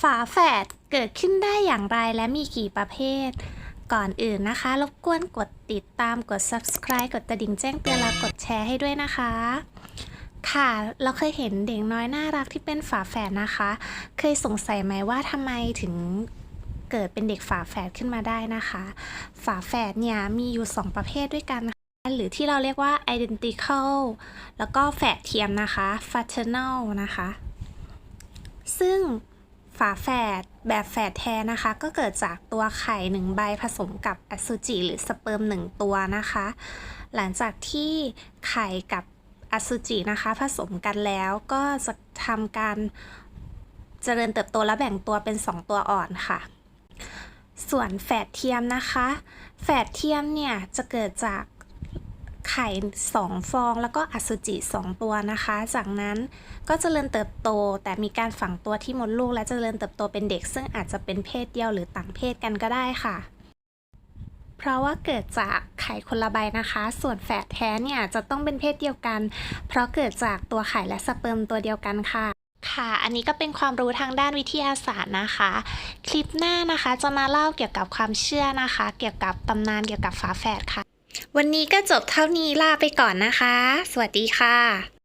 ฝาแฝดเกิดขึ้นได้อย่างไรและมีกี่ประเภท ก่อนอื่นนะคะรบกวนกดติดตามกด subscribe กดกระดิ่งแจ้งเตือนและกดแชร์ให้ด้วยนะคะ ค่ะเราเคยเห็นเด็กน้อยน่ารักที่เป็นฝาแฝดนะคะ เคยสงสัยไหมว่าทำไมถึงเกิดเป็นเด็กฝาแฝดขึ้นมาได้นะคะ ฝาแฝดเนี่ยมีอยู่ 2 ประเภทด้วยกันนะคะหรือที่เราเรียกว่า identical แล้วก็แฝดเทียมนะคะ fraternal นะคะ ซึ่ง ฝาแฝดแบบแฝดแท้นะคะ ก็เกิดจากตัวไข่หนึ่งใบผสมกับอสุจิหรือสเปิร์มหนึ่งตัวนะคะ หลังจากที่ไข่กับอสุจินะคะ ผสมกันแล้วก็จะทำการเจริญเติบโตและแบ่งตัวเป็น 2 ตัวอ่อนค่ะ ส่วนแฝดเทียมนะคะ แฝดเทียมเนี่ยจะเกิดจาก ไข่ 2 ฟอง แล้วก็อสุจิ 2 ตัวนะคะ จากนั้นก็เจริญเติบโต แต่มีการฝังตัวที่มดลูก และเจริญเติบโตเป็นเด็ก ซึ่งอาจจะเป็นเพศเดียวหรือต่างเพศกันก็ได้ค่ะ เพราะว่าเกิดจากไข่คนละใบนะคะ ส่วนแฝดแท้เนี่ยจะต้องเป็นเพศเดียวกัน เพราะเกิดจากตัวไข่และสเปิร์มตัวเดียวกันค่ะค่ะ อันนี้ก็เป็นความรู้ทางด้านวิทยาศาสตร์นะคะ คลิปหน้านะคะจะมาเล่าเกี่ยวกับความเชื่อนะคะ เกี่ยวกับตำนานเกี่ยวกับฝาแฝดค่ะ วันนี้ก็จบเท่านี้ลาไปก่อนนะคะ สวัสดีค่ะ